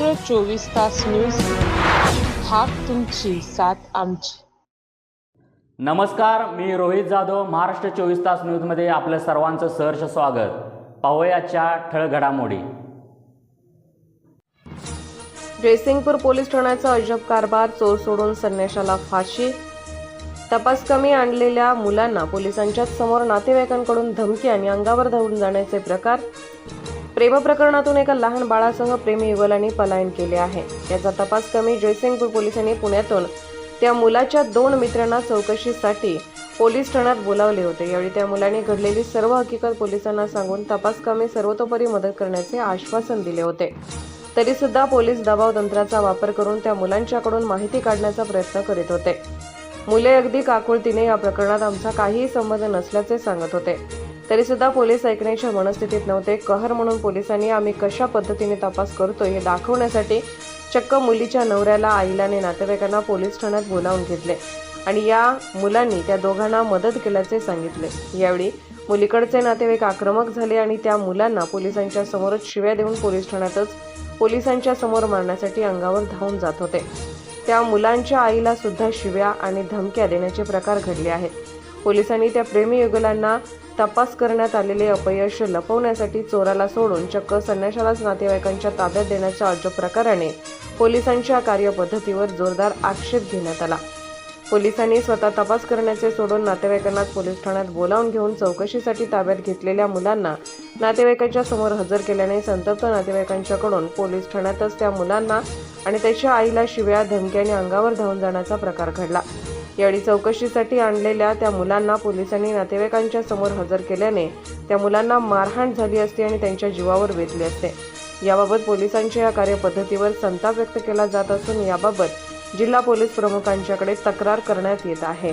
चोवीस तास न्यूज हाक तुमची साथ आमची. नमस्कार मी रोहित जाधव महाराष्ट्र चोवीस तास न्यूजमध्ये आपलं सर्वांचं सहर्ष स्वागत. पाहूयाच्या ठळक घडामोडी. जयसिंगपूर पोलीस ठाण्याचा अजब कारभार चोर सोडून संन्याशाला फाशी. तपास कमी आणलेल्या मुलांना पोलिसांच्याच समोर नातेवाईकांकडून धमकी आणि अंगावर धावून जाण्याचे प्रकार. प्रेम प्रकरणातून एका लहान बाळासह प्रेमी युगलांनी पलायन केले आहे. याचा तपास कमी जयसिंगपूर पोलिसांनी पुण्यातून त्या मुलाच्या दोन मित्रांना चौकशीसाठी पोलीस ठाण्यात बोलावले होते. यावेळी त्या मुलाने घडलेली सर्व हकीकत पोलिसांना सांगून तपास कमी सर्वतोपरी मदत करण्याचे आश्वासन दिले होते. तरी सुद्धा पोलीस दबाव तंत्राचा वापर करून त्या मुलांच्याकडून माहिती काढण्याचा प्रयत्न करीत होते. मुले अगदी काकुळतीने या प्रकरणात आमचा काहीही संबंध नसल्याचे सांगत होते. तरीसुद्धा पोलीस ऐकण्याच्या मनस्थितीत नव्हते. कहर म्हणून पोलिसांनी आम्ही कशा पद्धतीने तपास करतो हे दाखवण्यासाठी चक्क मुलीच्या नवऱ्याला आईला आणि नातेवाईकांना पोलीस ठाण्यात बोलावून घेतले आणि या मुलांनी त्या दोघांना मदत केल्याचे सांगितले. यावेळी मुलीकडचे नातेवाईक आक्रमक झाले आणि त्या मुलांना पोलिसांच्या समोरच शिव्या देऊन पोलीस ठाण्यातच पोलिसांच्या समोर मारण्यासाठी अंगावर धावून जात होते. त्या मुलांच्या आईला सुद्धा शिव्या आणि धमक्या देण्याचे प्रकार घडले आहेत. पोलिसांनी त्या प्रेमी युगलांना तपास करण्यात आलेले अपयश लपवण्यासाठी चोराला सोडून चक्क संन्याशालाच नातेवाईकांच्या ताब्यात देण्याच्या अजब प्रकाराने पोलिसांच्या कार्यपद्धतीवर जोरदार आक्षेप घेण्यात आला. पोलिसांनी स्वतः तपास करण्याचे सोडून नातेवाईकांनाच पोलीस ठाण्यात बोलावून घेऊन चौकशीसाठी ताब्यात घेतलेल्या मुलांना नातेवाईकांच्या समोर हजर केल्याने संतप्त नातेवाईकांच्याकडून पोलीस ठाण्यातच त्या मुलांना आणि त्याच्या आईला शिव्या धमक्याने अंगावर धावून जाण्याचा प्रकार घडला. यावेळी चौकशीसाठी आणलेल्या त्या मुलांना पोलिसांनी नातेवाईकांच्या समोर हजर केल्याने त्या मुलांना मारहाण झाली असती आणि त्यांच्या जीवावर वेधले असते. याबाबत पोलिसांच्या या कार्यपद्धतीवर संताप व्यक्त केला जात असून याबाबत जिल्हा पोलीस प्रमुखांच्याकडे तक्रार करण्यात येत आहे.